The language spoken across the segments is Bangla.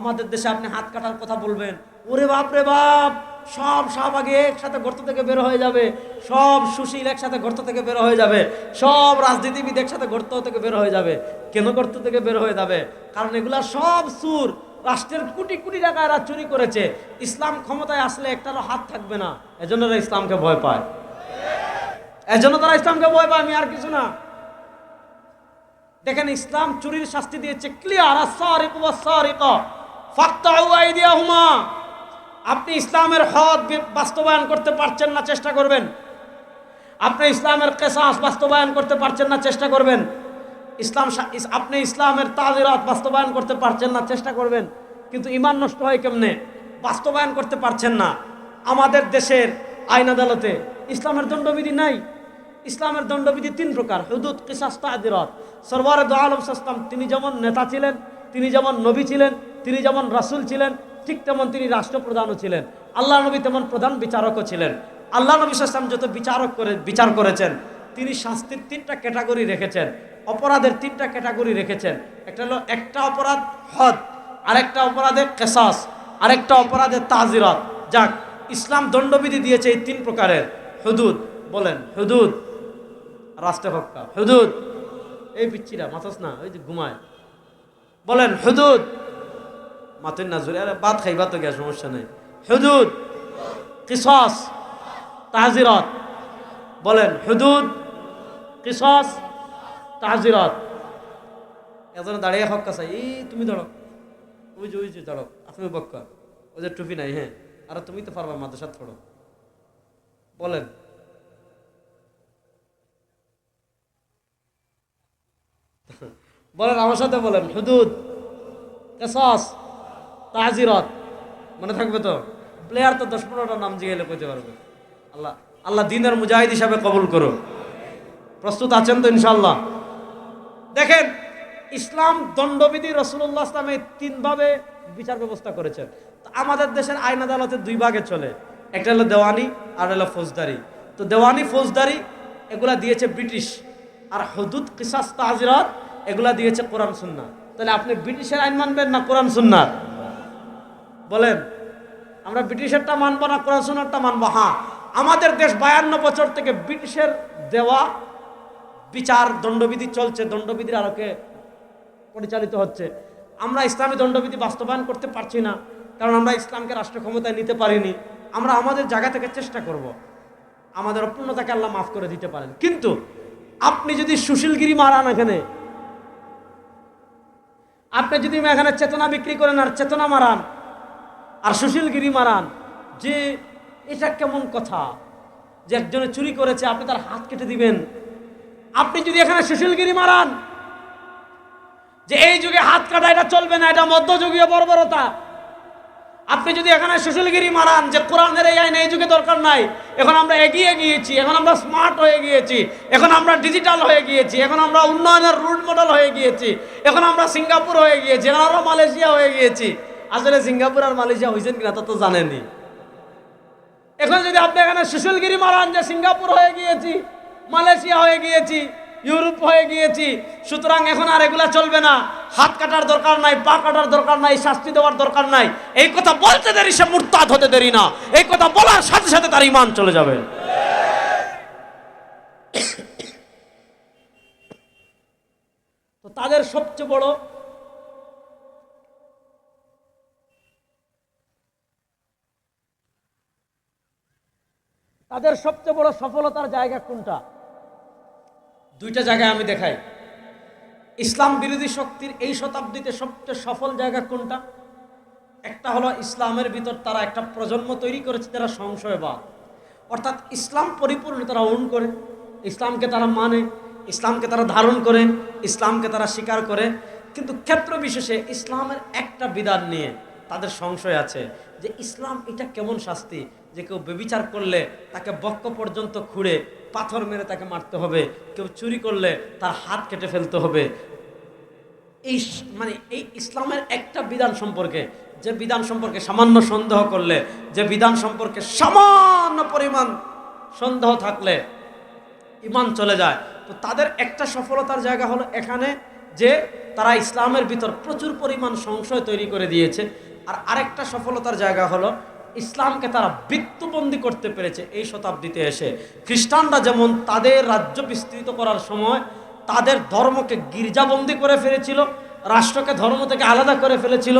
আমাদের দেশে আপনি হাত কাটার কথা বলবেন। ওরে বাপ রে বাপ, সব শাহবাগে একসাথে গর্ত থেকে বের হয়ে যাবে। সব সুশীল একসাথে গর্ত থেকে বের হয়ে যাবে। সব রাজনীতিবিদ একসাথে গর্ত থেকে বের হয়ে যাবে। কেন গর্ত থেকে বের হয়ে যাবে? কারণ এগুলা সব সুর। রাষ্ট্রের কোটি কোটি টাকা এরা চুরি করেছে। ইসলাম ক্ষমতায় আসলে একটারও হাত থাকবে না। এজন্য এরা ইসলামকে ভয় পায়। এজন্য তারা ইসলামকে ভয় পায়, আমি আর কিছু না। দেখেন ইসলাম চুরির শাস্তি দিয়েছে। ক্লিয়ার আপনি ইসলামের হদ বাস্তবায়ন করতে পারছেন না, চেষ্টা করবেন। আপনি ইসলামের কেসাস বাস্তবায়ন করতে পারছেন না, চেষ্টা করবেন। ইসলাম আপনি ইসলামের তাজিরাত বাস্তবায়ন করতে পারছেন না, চেষ্টা করবেন। কিন্তু ইমান নষ্ট হয় কেমনে? বাস্তবায়ন করতে পারছেন না। আমাদের দেশের আইন আদালতে ইসলামের দণ্ডবিধি নাই। ইসলামের দণ্ডবিধি তিন প্রকার, হুদুদ, কিসাস তাদিরত সরবর আলম সাস্তাম তিনি যেমন নেতা ছিলেন, তিনি যেমন নবী ছিলেন তিনি যেমন রাসূল ছিলেন, ঠিক তেমন তিনি রাষ্ট্রপ্রধানও ছিলেন। আল্লাহ নবী তেমন প্রধান বিচারকও ছিলেন। আল্লাহ নবী সাল্লাম যত বিচারক করে, বিচার করেছেন, তিনি শাস্তির তিনটা ক্যাটাগরি রেখেছেন। অপরাধের তিনটা ক্যাটাগরি রেখেছেন। একটা হলো একটা অপরাধ হদ, আরেকটা অপরাধের কেসাস, আরেকটা অপরাধের তাজিরত। যাক, ইসলাম দণ্ডবিধি দিয়েছে এই তিন প্রকারের। হুদুদ, বলেন, হুদুদ, রাষ্ট্রভক্তা, হুদুদ। এই পিচ্ছিরা মাথাস না, ওই যে ঘুমায়। বলেন, হুদুদ মাথের না জোরে, আরে ভাত খাইবা তো গিয়া, সমস্যা নেই। হুদুদ, কিসস তাজিরত বলেন, হুদুদ, কিসস তাজিরত এজন দাঁড়িয়ে হক কাছে এই তুমি দাঁড়ো ওই যে ওই যে দাঁড়ো আপনি বক্কা। ওই যে টুপি নাই হ্যাঁ আর তুমি তো পারবা মাদ্রাসা থোড়ো বলেন। বলেন, আমার সাথে বলেন, হুদুদ, কেসস তাজিরত। মনে থাকবে তো? প্লেয়ার তো দশ পনেরোটা নাম জিগাইলে কইতে পারবে। আল্লাহ আল্লাহ দিনের মুজাহিদ হিসাবে কবুল করো প্রস্তুত আছেন তো ইনশাল্লাহ দেখেন, ইসলাম দণ্ডবিধি রসুল্লাহ ইসলামে তিনভাবে বিচার ব্যবস্থা করেছেন। আমাদের দেশের আইন আদালতে দুই ভাগে চলে। একটা হলো দেওয়ানি, আর হলো ফৌজদারি। তো দেওয়ানি, ফৌজদারি, এগুলা দিয়েছে ব্রিটিশ। আর হদুদ, কিসাস, তাজরত, এগুলা দিয়েছে কোরআন সুন্না তাহলে আপনি ব্রিটিশের আইন মানবেন না কোরআন সুন্নার বলেন, আমরা ব্রিটিশেরটা মানবো না কোরআন সুন্নারটা মানবো? হ্যাঁ। আমাদের দেশ বায়ান্ন বছর থেকে ব্রিটিশের দেওয়া বিচার দণ্ডবিধি চলছে, দণ্ডবিধির আলোকে পরিচালিত হচ্ছে। আমরা ইসলামী দণ্ডবিধি বাস্তবায়ন করতে পারছি না, কারণ আমরা ইসলামকে রাষ্ট্র ক্ষমতায় নিতে পারিনি। আমরা আমাদের জায়গা থেকে চেষ্টা করব। আমাদের অপূর্ণতাকে আল্লাহ মাফ করে দিতে পারেন। কিন্তু আপনি যদি সুশীলগিরি মারান এখানে, আপনি যদি এখানে চেতনা বিক্রি করেন আর চেতনা মারান আর সুশীলগিরি মারান যে এটা কেমন কথা? যে একজনে চুরি করেছে, আপনি তার হাত কেটে দিবেন। আপনি যদি এখানে সুশীলগিরি মারান যে এই যুগে হাত কাটা, এটা চলবে না, এটা মধ্যযুগীয় বর্বরতা। আপনি যদি এখানে সুশীলগিরি মারান যে কোরআনের এই আইন এই যুগে দরকার নাই, এখন আমরা এগিয়ে গিয়েছি, এখন আমরা স্মার্ট হয়ে গিয়েছি, এখন আমরা ডিজিটাল হয়ে গিয়েছি, এখন আমরা উন্নয়নের রুট মডেল হয়ে গিয়েছি, এখন আমরা সিঙ্গাপুর হয়ে গিয়েছি, এখন আমরা মালয়েশিয়া হয়ে গিয়েছি আসলে সিঙ্গাপুর আর মালয়েশিয়া হয়েছেন কিনা তা তো জানেনি এখন যদি আপনি এখানে সুশীলগিরি মারান যে সিঙ্গাপুর হয়ে গিয়েছি, মালয়েশিয়া হয়ে গিয়েছি, ইউরোপ হয়ে গিয়েছি, সুতরাং এখন আর এগুলা চলবে না। হাত কাটার দরকার নাই, পা কাটার দরকার নাই, শাস্তি দেওয়ার দরকার নাই। এই কথা বলতে দেরি, সে মুরতাদ হতে দেরি না। এই কথা বলার সাথে সাথে তার ইমান চলে যাবে। তো তাদের সবচেয়ে বড় তাদের সবচেয়ে বড় সফলতার জায়গা কোনটা? দুইটা জায়গায় আমি দেখাই। ইসলাম বিরোধী শক্তির এই শতাব্দীতে সবচেয়ে সফল জায়গা কোনটা? একটা হলো ইসলামের ভিতর তারা একটা প্রজন্ম তৈরি করেছে তারা সংশয়বাদ। অর্থাৎ ইসলাম পরিপূর্ণ তারা অন করে, ইসলামকে তারা মানে ইসলামকে তারা ধারণ করে, ইসলামকে তারা স্বীকার করে। কিন্তু ক্ষেত্র বিশেষে ইসলামের একটা বিধান নিয়ে তাদের সংশয় আছে যে ইসলাম এটা কেমন শাস্তি? যে কেউ বেবিচার করলে তাকে বক্ক পর্যন্ত খুঁড়ে পাথর মেরে তাকে মারতে হবে। কেউ চুরি করলে তার হাত কেটে ফেলতে হবে। এই মানে এই ইসলামের একটা বিধান সম্পর্কে, যে বিধান সম্পর্কে সামান্য সন্দেহ করলে, যে বিধান সম্পর্কে সামান্য পরিমাণ সন্দেহ থাকলে ইমান চলে যায়। তো তাদের একটা সফলতার জায়গা হলো এখানে যে তারা ইসলামের ভিতর প্রচুর পরিমাণ সংশয় তৈরি করে দিয়েছে। আর আরেকটা সফলতার জায়গা হলো ইসলামকে তারা বৃত্তবন্দি করতে পেরেছে এই শতাব্দীতে এসে। খ্রিস্টানরা যেমন তাদের রাজ্য বিস্তৃত করার সময় তাদের ধর্মকে গির্জাবন্দি করে ফেলেছিল, রাষ্ট্রকে ধর্ম থেকে আলাদা করে ফেলেছিল,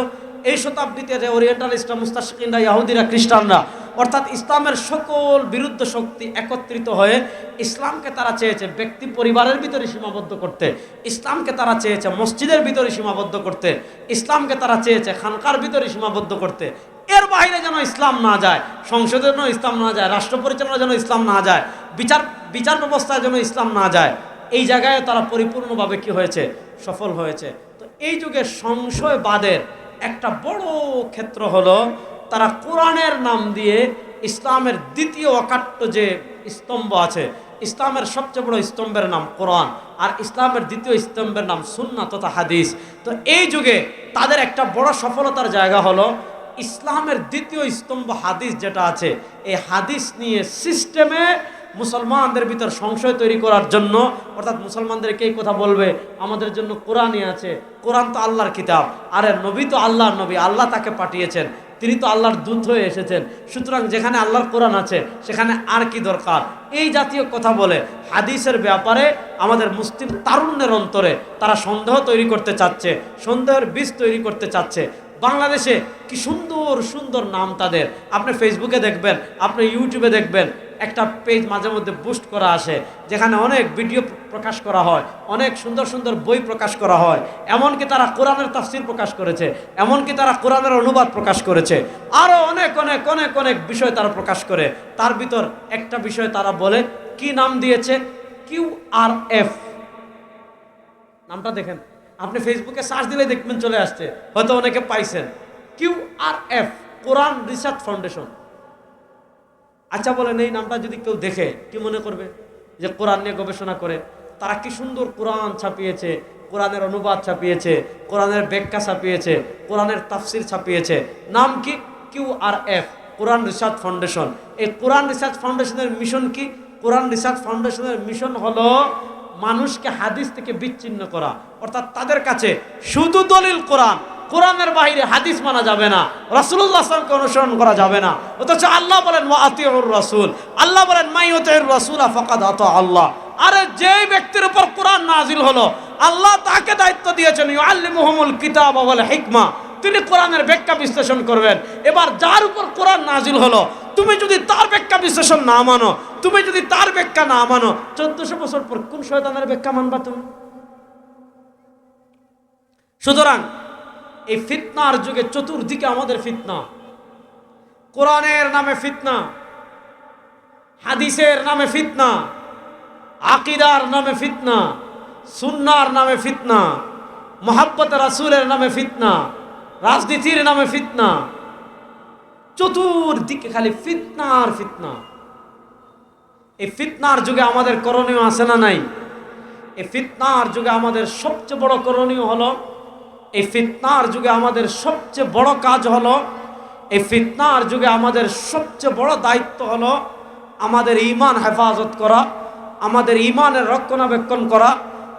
এই শতাব্দীতে যে ওরিয়েন্টালিস্টরা মুস্তাশিকিনরা, ইয়াহুদিরা, খ্রিস্টানরা, অর্থাৎ ইসলামের সকল বিরুদ্ধ শক্তি একত্রিত হয়ে ইসলামকে তারা চেয়েছে ব্যক্তি পরিবারের ভিতরে সীমাবদ্ধ করতে, ইসলামকে তারা চেয়েছে মসজিদের ভিতরে সীমাবদ্ধ করতে, ইসলামকে তারা চেয়েছে খানকার ভিতরে সীমাবদ্ধ করতে এর বাইরে যেন ইসলাম না যায় সংসদে যেন ইসলাম না যায়, রাষ্ট্র পরিচালনা যেন ইসলাম না যায়, বিচার বিচার ব্যবস্থায় যেন ইসলাম না যায়, এই জায়গায় তারা পরিপূর্ণভাবে কি হয়েছে? সফল হয়েছে। তো এই যুগে সংশয়বাদের একটা বড় ক্ষেত্র হলো, তারা কোরআনের নাম দিয়ে ইসলামের দ্বিতীয় অকাট্য যে স্তম্ভ আছে, ইসলামের সবচেয়ে বড় স্তম্ভের নাম কোরআন, আর ইসলামের দ্বিতীয় স্তম্ভের নাম সুন্না তথা হাদিস। তো এই যুগে তাদের একটা বড় সফলতার জায়গা হলো ইসলামের দ্বিতীয় স্তম্ভ হাদিস যেটা আছে, এই হাদিস নিয়ে সিস্টেমে মুসলমানদের ভিতর সংশয় তৈরি করার জন্য, অর্থাৎ মুসলমানদেরকে এই কথা বলবে? আমাদের জন্য কোরআনই আছে। কোরআন তো আল্লাহর কিতাব। আরে নবী তো আল্লাহর নবী, আল্লাহ তাকে পাঠিয়েছেন। তিনি তো আল্লাহর দূত হয়ে এসেছেন। সুতরাং যেখানে আল্লাহর কোরআন আছে, সেখানে আর কি দরকার? এই জাতীয় কথা বলে হাদিসের ব্যাপারে আমাদের মুসলিম তারুণ্যের অন্তরে তারা সন্দেহ তৈরি করতে চাচ্ছে, সন্দেহের বীজ তৈরি করতে চাচ্ছে। বাংলাদেশে কি সুন্দর সুন্দর নাম তাদের। আপনি ফেসবুকে দেখবেন, আপনি ইউটিউবে দেখবেন, একটা পেজ মাঝে মধ্যে বুস্ট করা আসে, যেখানে অনেক ভিডিও প্রকাশ করা হয়, অনেক সুন্দর সুন্দর বই প্রকাশ করা হয়। এমনকি তারা কোরআনের তাফসির প্রকাশ করেছে, এমনকি তারা কোরআনের অনুবাদ প্রকাশ করেছে। আরও অনেক অনেক অনেক অনেক বিষয় তারা প্রকাশ করে। তার ভিতর একটা বিষয় তারা বলে, কি নাম দিয়েছে? কিউ আর এফ নামটা দেখেন। আপনি ফেসবুকে সার্চ দিলে দেখবেন চলে আসছে। হয়তো অনেকে পাইছেন। Q R F Quran Research Foundation আচ্ছা বলেন, এই নামটা যদি কেউ দেখে, কি মনে করবে? যে কোরআন নিয়ে গবেষণা করে। তারা কি সুন্দর কোরআন ছাপিয়েছে কোরআনের অনুবাদ ছাপিয়েছে কোরআনের ব্যাখ্যা ছাপিয়েছে কোরআনের তাফসির ছাপিয়েছে। নাম কি? Q R F Quran Research Foundation এই কোরআন রিসার্চ ফাউন্ডেশনের মিশন কি? কোরআন রিসার্চ ফাউন্ডেশনের মিশন হলো মানুষকে হাদিস থেকে বিচ্ছিন্ন করা। অর্থাৎ তাদের কাছে শুধু দলিল কোরআন, কোরআনের বাইরে হাদিস মানা যাবে না রাসুল্লাহ অনুসরণ করা যাবে না। অথচ আল্লাহ বলেন রাসূল। আল্লাহ বলেন মাই ওয়াতিউর রাসূল ফাকাদ আল্লাহ। আরে যেই ব্যক্তির উপর কোরআন নাজিল হলো, আল্লাহ তাকে দায়িত্ব দিয়েছেন, ইউআল্লিমুহুমুল কিতাব ওয়াল হিকমা। তিনি কোরআনের ব্যাখ্যা বিশ্লেষণ করবেন। এবার যার উপর কোরআন নাজিল হলো তুমি যদি তার ব্যাখ্যা বিশ্লেষণ না মানো, তুমি যদি তার ব্যাখ্যা না মানো, চোদ্দশো বছর পর কোন শয়তানের ব্যাখ্যা মানবা তুমি? সুতরাং এই ফিতনার যুগে চতুর্দিকে আমাদের ফিতনা। কোরআনের নামে ফিতনা, হাদিসের নামে ফিতনা, আকিদার নামে ফিতনা, সুন্নার নামে ফিতনা, মোহাব্বত রাসুলের নামে ফিতনা, রাজনীতির নামে ফিতনা চতুর্দিকে খালি ফিতনা আর ফিতনা। এই ফিতনার যুগে আমাদের করণীয় আছে না নাই? এই ফিতনার যুগে আমাদের সবচেয়ে বড় করণীয় হলো, এই ফিতনার যুগে আমাদের সবচেয়ে বড় কাজ হলো, এই ফিতনার যুগে আমাদের সবচেয়ে বড় দায়িত্ব হলো আমাদের ইমান হেফাজত করা, আমাদের ইমানের রক্ষণাবেক্ষণ করা,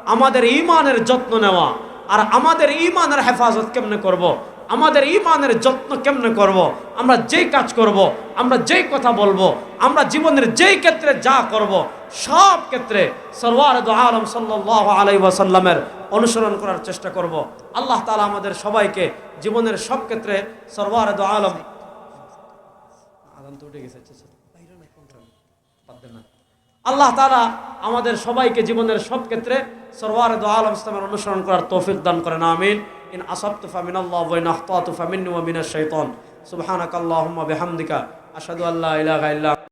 আমাদের ইমানের যত্ন নেওয়া। আর আমাদের ইমানের হেফাজত কেমনে করব। আমাদের ইমানের যত্ন কেমনে করব। আমরা যেই কাজ করব। আমরা যেই কথা বলব আমরা জীবনের যেই ক্ষেত্রে যা করব। সব ক্ষেত্রে সরওয়ার আলম সাল্লাহ আলাই ওয়াসাল্লামের অনুসরণ করার চেষ্টা করব। আল্লাহ তালা আমাদের সবাইকে জীবনের সব ক্ষেত্রে সরওয়ার আলম আচ্ছা, আচ্ছা। আল্লাহ তালা আমাদের সবাইকে জীবনের সব ক্ষেত্রে সরওয়ার আলম ইসলামের অনুসরণ করার তৌফিক দান করেন আমিন ইন আসাবতু ফামিন আল্লাহ ওয়া ইন আখতাতু ফামিন্নি ওয়া মিনাশ শাইতান সুবহানাকাল্লাহুম্মা বিহামদিকা আশহাদু আল্লা ইলাহা ইল্লা